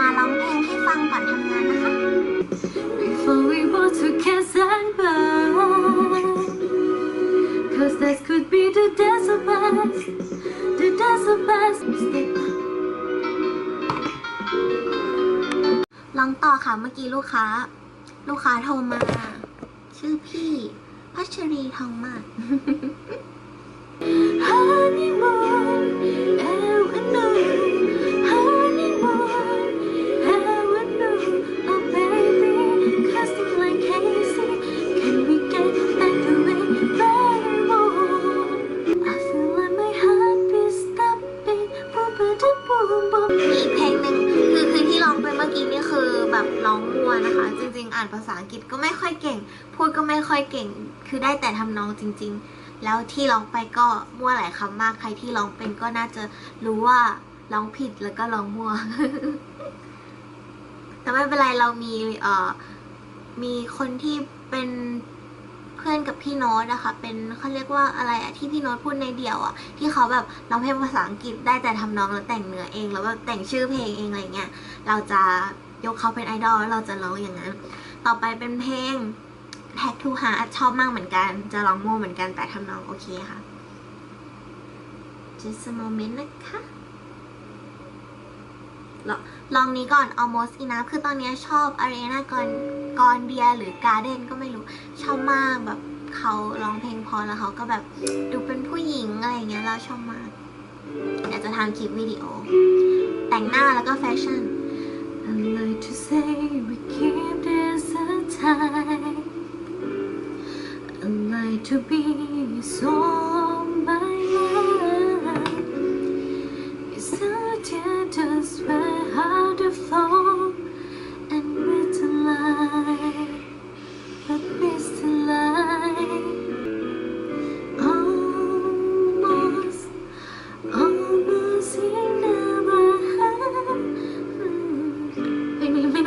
มาร้องเพลงให้ฟังก่อนทำงานนะคะ Before we both to kiss and burn Cause this could be the death of us The death of us mistake ร้องต่อค่ะเมื่อกี้ลูกค้า ลูกค้าโทรมา ชื่อพี่พัชรีทองมาก มีอีกเพลงหนึ่งคือคือที่ร้องไปเมื่อกี้นี่คือแบบร้องมัวนะคะ จริง ๆ อ่านภาษาอังกฤษก็ไม่ค่อยเก่ง พูดก็ไม่ค่อยเก่ง คือได้แต่ทำนองจริง ๆ แล้วที่ร้องไปก็มั่วหลายคำมากใครที่ร้องเป็นก็น่าจะรู้ว่าร้องผิดแล้วก็ร้องมั่ว แต่ไม่เป็นไรเรามีเอ่อมีคนที่เป็น พื่อนกับพี่โน้ตนะคะ เป็นเขาเรียกว่าอะไรอะที่พี่โน้ตพูดในเดี่ยวอะที่เขาแบบร้องเพลงภาษาอังกฤษได้แต่ทำนองแล้วแต่งเนื้อเองแล้วแบบแต่งชื่อเพลงเองอะไรเงี้ยเราจะยกเขาเป็นไอดอลแล้วเราจะร้องอย่างนั้น ต่อไปเป็นเพลง Tag to Heart ชอบมากเหมือนกัน จะร้องโม่เหมือนกันแต่ทำนองโอเคค่ะ just a moment นะคะ ลองนี้ก่อน almost enough คือตอนนี้ชอบ Ariana กอนกอนเดียหรือ Garden ก็ไม่รู้ ชอบมากแบบเขาร้องเพลงพอแล้วเขาก็แบบดูเป็นผู้หญิงอะไรเงี้ยเราชอบมากเดี๋ยวจะทำคลิปวิดีโอ แต่งหน้าแล้วก็แฟชั่น I like to say we keep this time. I like to be so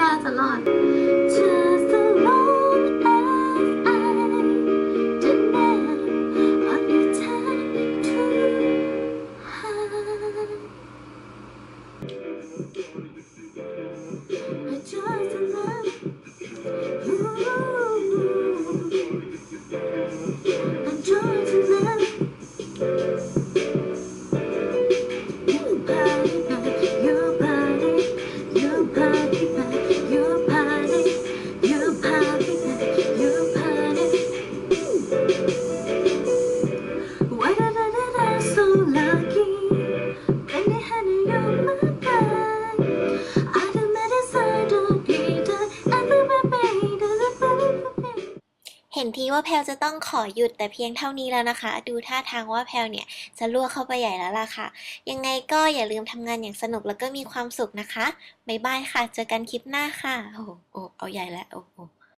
ลงนี้ไม่น่าจะรอด Just as long as I demand on your time to hide. I just ทีว่าแพลจะต้องขอหยุดแต่เพียงเท่านี้แล้วนะคะ ดูท่าทางว่าแพลเนี่ยจะลวกเข้าไปใหญ่แล้วล่ะค่ะ ยังไงก็อย่าลืมทำงานอย่างสนุกแล้วก็มีความสุขนะคะ บ๊ายบายค่ะ เจอกันคลิปหน้าค่ะ โอ้โหโอ้เอาใหญ่แล้วโอ้โห